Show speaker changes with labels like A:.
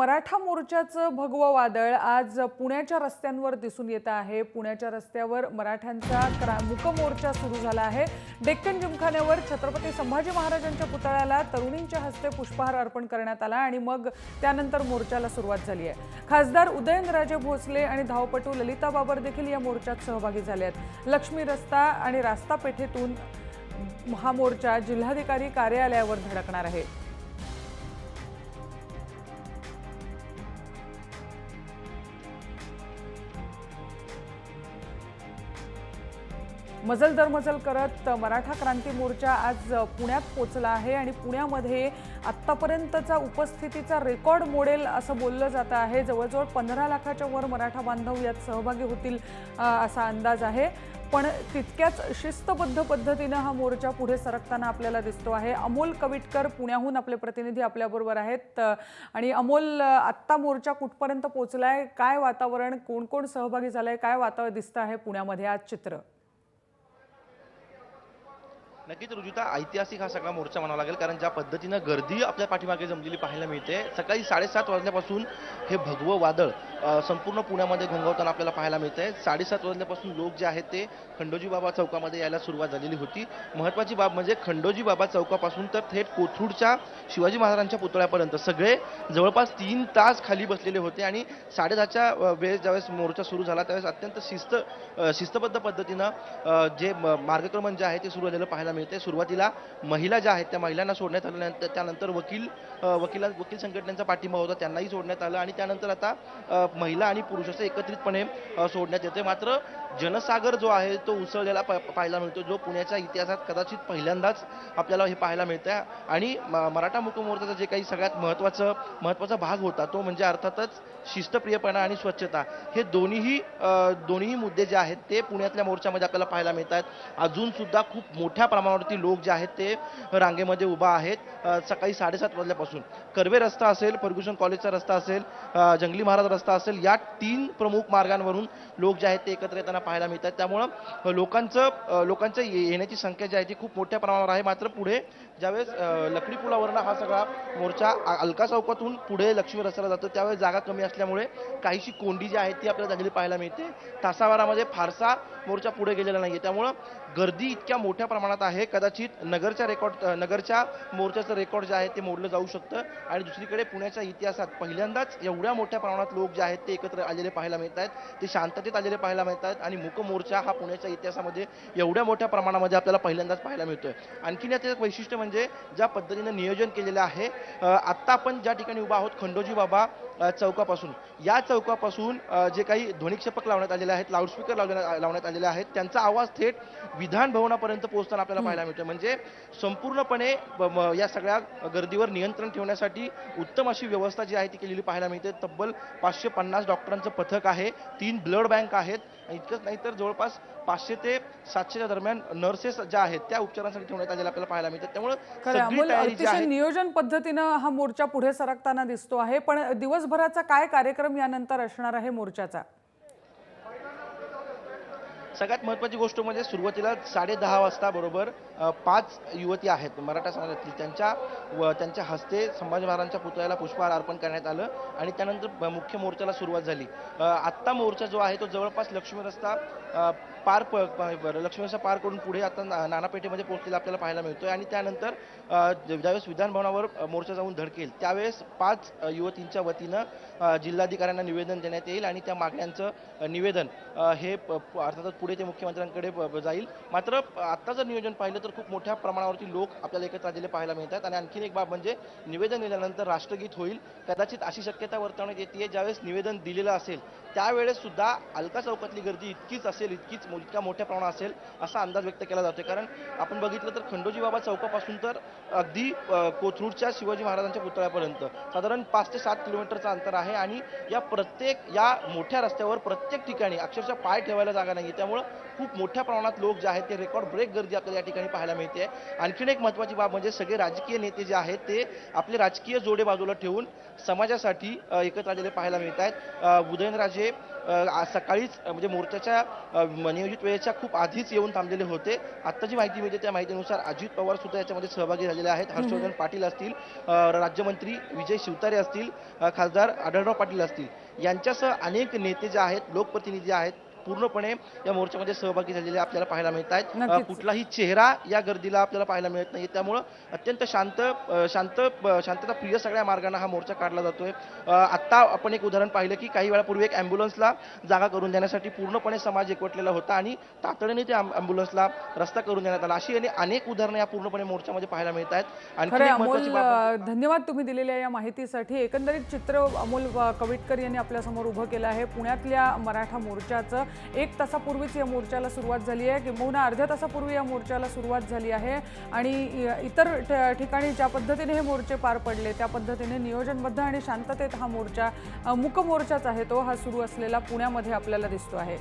A: मराठा मोर्चाचं भगवं वादळ आज पुण्याच्या रस्त्यांवर दिसून येत आहे. पुण्याच्या रस्त्यावर मराठ्यांचा क्रा मुकमोर्चा सुरू झाला आहे. डेक्कन जिमखान्यावर छत्रपती संभाजी महाराजांच्या पुतळ्याला तरुणींच्या हस्ते पुष्पहार अर्पण करण्यात आला आणि मग त्यानंतर मोर्चाला सुरुवात झाली आहे. खासदार उदयनराजे भोसले आणि धावपटू ललिता बाबर देखील या मोर्चात सहभागी झाले आहेत. लक्ष्मी रस्ता आणि रास्ता पेठेतून हा मोर्चा जिल्हाधिकारी कार्यालयावर धडकणार आहे. मजल दरमजल करत मराठा क्रांती मोर्चा आज पुण्यात पोचला आहे आणि पुण्यामध्ये आत्तापर्यंतचा उपस्थितीचा रेकॉर्ड मोडेल असं बोललं जातं आहे. जवळजवळ पंधरा लाखाच्या वर मराठा बांधव यात सहभागी होतील असा अंदाज आहे. पण तितक्याच शिस्तबद्ध पद्धतीनं हा मोर्चा पुढे सरकताना आपल्याला दिसतो आहे. अमोल कविटकर पुण्याहून आपले प्रतिनिधी आपल्याबरोबर आहेत आणि अमोल आत्ता मोर्चा कुठपर्यंत पोहोचलाय काय वातावरण? कोण कोण सहभागी झालं आहे काय वातावरण दिसतं आहे पुण्यामध्ये? आज चित्र.
B: नक्कीच रुजुता ऐतिहासिक हा सगळा मोर्चा म्हणावा लागेल कारण ज्या पद्धतीनं गर्दी आपल्या पाठीमागे जमलेली पाहायला मिळते सकाळी साडेसात वाजल्यापासून हे भगवं वादळ संपूर्ण पुण्यामध्ये घोंगवताना आपल्याला पाहायला मिळतंय. साडेसात वाजल्यापासून लोक जे आहेत ते खंडोजी बाबा चौकामध्ये यायला सुरुवात झालेली होती. महत्वाची बाब म्हणजे खंडोजी बाबा चौकापासून तर थेट कोथरूडच्या शिवाजी महाराजांच्या पुतळ्यापर्यंत सगळे जवळपास तीन तास खाली बसलेले होते आणि साडेदहाच्या वेळेस ज्यावेळेस मोर्चा सुरू झाला त्यावेळेस अत्यंत शिस्त शिस्तबद्ध पद्धतीनं जे मार्गक्रमण जे आहे ते सुरू झालेलं पाहायला मिळतं सुरुवातीला महिला ज्या आहेत त्या महिलांना सोडण्यात आल्यानंतर त्यानंतर वकील वकिला वकील संघटनेचा पाठिंबा होता त्यांनाही सोडण्यात आलं आणि त्यानंतर आता महिला आणि पुरुष असं एकत्रितपणे सोडण्यात येते मात्र जनसागर जो आहे तो उसळलेला प- पाहायला मिळतो जो पुण्याच्या इतिहासात कदाचित पहिल्यांदाच आपल्याला हे पाहायला मिळतं आणि म- मराठा मुक मोर्चाचा जे काही सगळ्यात महत्त्वाचं महत्त्वाचा भाग होता तो म्हणजे अर्थातच शिस्तप्रियपणा आणि स्वच्छता. हे दोन्हीही दोन्ही दोन्हीही मुद्दे जे आहेत ते पुण्यातल्या मोर्चामध्ये आपल्याला पाहायला मिळतात अजून सुद्धा खूप मोठ्या प्रमाणावरती लोक जे आहेत ते रांगेमध्ये उभा आहेत. सकाळी साडेसात वाजल्यापासून. कर्वे रस्ता असेल फर्ग्युसन कॉलेजचा रस्ता असेल जंगली महाराज रस्ता असेल या तीन प्रमुख मार्गांवरून लोक जे आहेत ते एकत्र येताना पाहायला मिळतात. त्यामुळं लोकांचं लोकांचं येण्याची संख्या जी आहे ती खूप मोठ्या प्रमाणावर आहे. मात्र पुढे ज्यावेळेस लकडी पुलावरनं हा सगळा मोर्चा अलका चौकातून पुढे लक्ष्मी रस्त्याला जातो त्यावेळेस जागा कमी असल्यामुळे काहीशी कोंडी जी आहे ती आपल्याला झालेली पाहायला मिळते. तासावारामध्ये फारसा मोर्चा पुढे गेलेला नाहीये. त्यामुळं गर्दी इतक्या मोठ्या प्रमाणात आहे. कदाचित नगरच्या रेकॉर्ड नगरच्या मोर्चाचं रेकॉर्ड जे आहे ते मोडलं जाऊ शकतं. आणि दुसरीकडे पुण्याच्या इतिहासात पहिल्यांदाच एवढ्या मोठ्या प्रमाणात लोक जे आहेत ते एकत्र आलेले पाहायला मिळत आहेत ते शांततेत आलेले पाहायला मिळत आहेत आणि मुक मोर्चा हा पुण्याच्या इतिहासामध्ये एवढ्या मोठ्या प्रमाणामध्ये आपल्याला पहिल्यांदाच पाहायला मिळतोय. आणखीन याचं एक वैशिष्ट्य म्हणजे ज्या पद्धतीनं नियोजन केलेलं आहे आत्ता आपण ज्या ठिकाणी उभा आहोत खंडोजी बाबा चौकापासून. या चौकापासून जे काही ध्वनिक्षेपक लावण्यात आलेले आहेत लाऊडस्पीकर लावण्यात लावण्यात आलेले आहेत त्यांचा आवाज थेट विधान भवनापर्यंत पोहोचताना आपल्याला पाहायला मिळतो म्हणजे संपूर्णपणे या सगळ्या गर्दीवर नियंत्रण ठेवण्यासाठी उत्तम अशी व्यवस्था जी आहे ती केलेली पाहायला मिळते. तब्बल पाचशे पन्नास डॉक्टरांचं पथक आहे. तीन ब्लड बँक आहेत. इतकंच नाही तर जवळपास पाचशे ते सातशेच्या दरम्यान नर्सेस ज्या आहेत त्या उपचारांसाठी ठेवण्यात आलेल्या आपल्याला पाहायला मिळतात. त्यामुळे
A: नियोजन पद्धतीनं हा मोर्चा पुढे सरकताना दिसतो आहे. पण दिवसभराचा काय कार्यक्रम यानंतर असणार आहे मोर्चाचा?
B: सगळ्यात महत्त्वाची गोष्ट म्हणजे सुरुवातीला साडे दहा वाजता बरोबर पाच युवती आहेत मराठा समाजातील त्यांच्या व त्यांच्या हस्ते संभाजी महाराजांच्या पुतळ्याला पुष्पहार अर्पण करण्यात आलं आणि त्यानंतर मुख्य मोर्चाला सुरुवात झाली. आत्ता मोर्चा जो आहे तो जवळपास लक्ष्मी रस्ता पार प प- पार करून पुढे आता नानापेठेमध्ये पोहोचलेला आपल्याला पाहायला मिळतोय आणि त्यानंतर ज्यावेळेस विधानभवनावर मोर्चा जाऊन धडकेल त्यावेळेस पाच युवतींच्या वतीनं जिल्हाधिकाऱ्यांना निवेदन देण्यात येईल आणि त्या मागण्यांचं निवेदन हे प- अर्थातच पुढे ते मुख्यमंत्र्यांकडे ब- जाईल. मात्र आत्ता जर नियोजन पाहिलं तर खूप मोठ्या प्रमाणावरती लोक आपल्याला एकत्र आलेले पाहायला मिळतात आणि आणखीन एक बाब म्हणजे निवेदन दिल्यानंतर राष्ट्रगीत होईल. कदाचित अशी शक्यता वर्तवण्यात येते ज्यावेळेस निवेदन दिलेलं असेल त्यावेळेस सुद्धा अलका चौकातली गर्दी इतकीच असेल इतकीच इतक्या मोठ्या प्रमाणात असेल असा अंदाज व्यक्त केला जातोय. कारण आपण बघितलं तर खंडोजी बाबा चौकापासून तर अगदी कोथरूडच्या शिवाजी महाराजांच्या पुतळ्यापर्यंत साधारण पाच ते सात किलोमीटरचं अंतर आहे आणि या प्रत्येक या मोठ्या रस्त्यावर प्रत्येक ठिकाणी अक्षरशः पाय ठेवायला जागा नाही त्यामुळं त्यामुळं खूप मोठ्या प्रमाणात लोक जे आहेत ते रेकॉर्ड ब्रेक गर्दी आपल्याला या ठिकाणी पाहायला मिळते. आणखीन एक महत्त्वाची बाब म्हणजे सगळे राजकीय नेते जे आहेत ते आपले राजकीय जोडे बाजूला ठेवून समाजासाठी एकत्र आलेले पाहायला मिळत आहेत उदयनराजे आज सकाळीच म्हणजे मोर्चाच्या नियोजित वेळेच्या खूप आधीच येऊन थांबलेले होते. आता जी माहिती मिळते त्या माहितीनुसार अजित पवार सुद्धा याच्यामध्ये सहभागी झालेले आहेत. हर्षवर्धन पाटील असतील राज्यमंत्री विजय शिवतारे असतील खासदार आढळराव पाटील असतील. यांच्यासह अनेक नेते जे आहेत लोकप्रतिनिधी आहेत पूर्णपणे या मोर्चामध्ये सहभागी झालेले आपल्याला पाहायला मिळत आहेत. कुठलाही चेहरा या गर्दीला आपल्याला पाहायला मिळत नाही त्यामुळं अत्यंत शांत शांत शांतता प्रिय सगळ्या मार्गाने हा मोर्चा काढला जातोय. आत्ता आपण एक उदाहरण पाहिलं की काही वेळापूर्वी एक अँब्युलन्सला जागा करून देण्यासाठी पूर्णपणे समाज एकवटलेला होता आणि तातडीने त्या अँब्युलन्सला रस्ता करून देण्यात आला. अशी आणि अनेक उदाहरणं या पूर्णपणे मोर्चामध्ये पाहायला मिळत आहेत.
A: धन्यवाद तुम्ही दिलेल्या या माहितीसाठी. एकंदरीत चित्र अमोल कविटकर यांनी आपल्यासमोर उभं केलं आहे. पुण्यातल्या मराठा मोर्चाचं एक तासापूर्वीच या मोर्चाला सुरुवात झाली आहे. किंबहुना अर्ध्या तासापूर्वी या मोर्चाला सुरुवात झाली आहे. आणि इतर ठ- ठिकाणी ज्या पद्धतीने हे मोर्चे पार पडले त्या पद्धतीने नियोजनबद्ध आणि शांततेत हा मोर्चा मुकमोर्चाच मूक मोर्चाच आहे तो हा सुरू असलेला पुण्यामध्ये आपल्याला दिसतो आहे.